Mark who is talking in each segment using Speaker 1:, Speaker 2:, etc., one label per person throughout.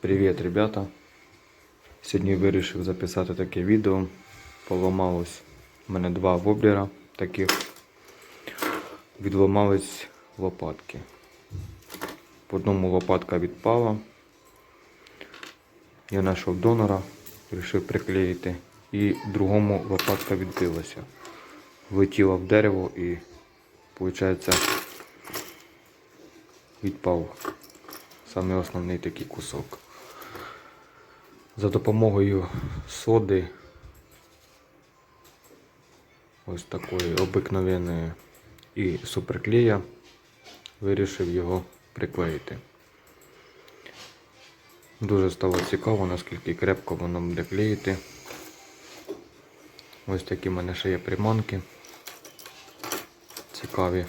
Speaker 1: Привіт, ребята! Сьогодні вирішив записати таке відео. Поламалось у мене два воблера таких. Відламались лопатки. В одному лопатка відпала. Я знайшов донора, вирішив приклеїти. І в другому лопатка відбилася. Влетіла в дерево і, виходить, відпав саме основний такий кусок. За допомогою соди, ось такої обикновеної і суперклея, вирішив його приклеїти. Дуже стало цікаво, наскільки крепко воно буде клеїти. Ось такі в мене ще є приманки. Цікаві.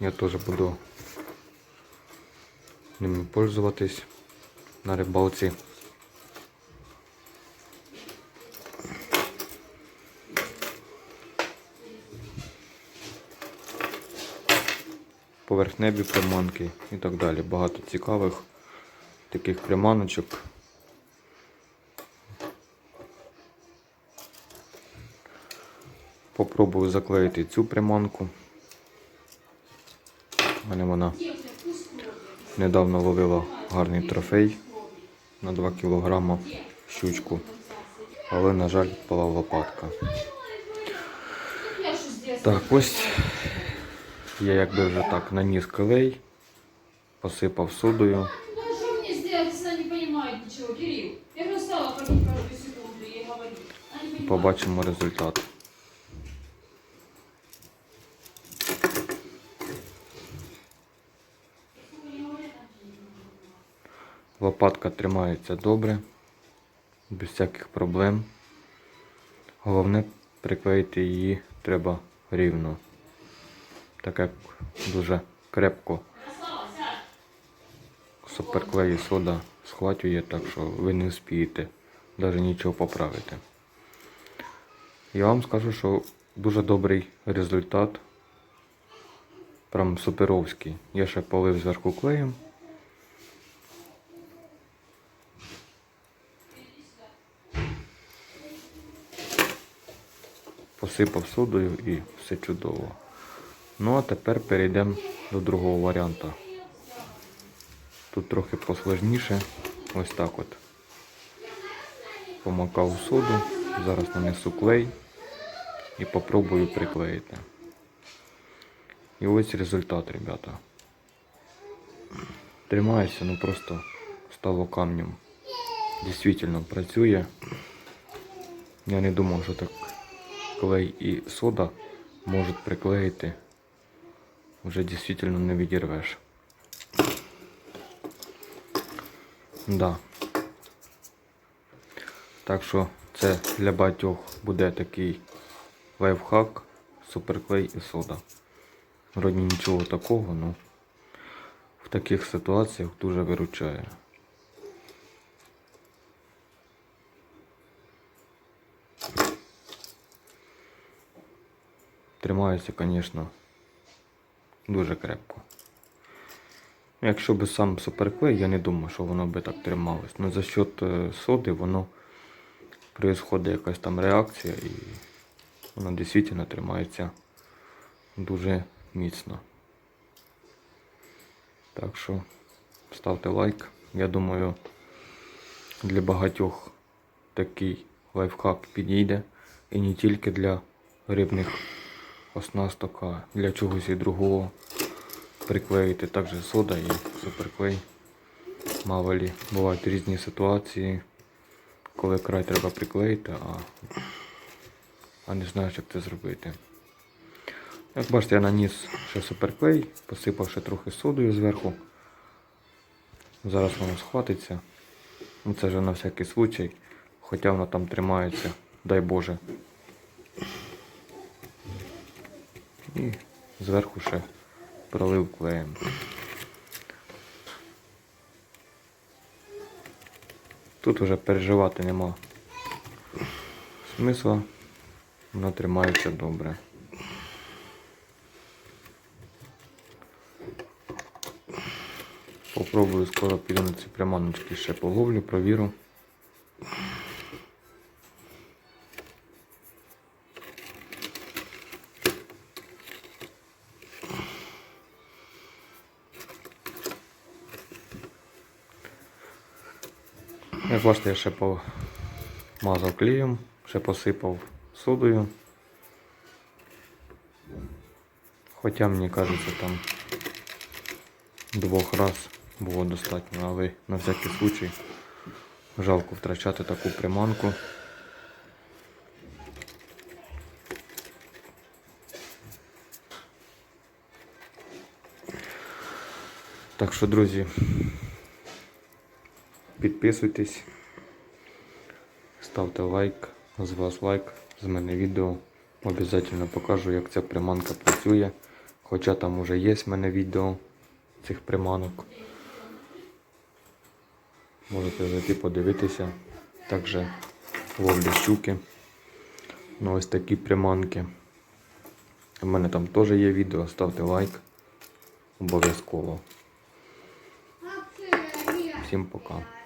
Speaker 1: Я теж буду ними пользуватись на рибалці. Поверхневі приманки і так далі. Багато цікавих таких приманочок. Попробую заклеїти цю приманку. Мене вона недавно ловила гарний трофей на 2 кг щучку, але, на жаль, пала лопатка. Так, ось я якби вже так наніс клей, посипав содою.
Speaker 2: Ну что
Speaker 1: Лопатка тримається добре, без всяких проблем. Головне приклеїти її треба рівно, так як дуже крепко суперклей і сода схватює, так що ви не вспієте навіть нічого поправити. Я вам скажу, що дуже добрий результат. Прям суперовський. Я ще полив зверху клеєм. Посипав содою і все чудово. Ну а тепер перейдемо до другого варіанту. Тут трохи посложніше. Ось так от. Помакав соду, зараз нанесу клей і попробую приклеїти. І ось результат, ребята. Тримається, ну просто стало камнем. Дійсно працює. Я не думав, що так клей і сода можуть приклеїти. Вже дійсно не відірвеш. Да. Так що це для багатьох буде такий лайфхак, суперклей і сода. Вроді нічого такого, але в таких ситуаціях дуже виручає. Тримається, звісно, дуже крепко. Якщо би сам суперклей, я не думаю, що воно би так трималось. Ну за счет е, соди воно происходить якась там реакція і воно дійсно тримається дуже міцно. Так що ставте лайк. Я думаю, для багатьох такий лайфхак підійде. І не тільки для рибних оснасток, а для чогось і другого приклеїти також сода і суперклей. Мало лі, бувають різні ситуації, коли край треба приклеїти, а, а не знаєш, як це зробити. Як бачите, я наніс ще суперклей, посипав ще трохи содою зверху. Зараз воно схватиться. Ну, Це вже на всякий случай, хоча воно там тримається, дай Боже. І зверху ще пролив клеєм. Тут вже переживати нема смисла, воно тримається добре. Попробую скоро піду на ці приманочки ще половлю, провіру. Як я ще помазав клеєм, ще посипав содою. Хоча мені кажеться там двох раз було достатньо, але на всякий случай жалко втрачати таку приманку. Так що, друзі, підписуйтесь, ставте лайк, з вас лайк, з мене відео. Обязательно покажу, як ця приманка працює. Хоча там уже є в мене відео цих приманок. Можете зайти подивитися. Також ловлю щуки. Ну ось такі приманки. У мене там теж є відео, ставте лайк. Обов'язково. Всім пока.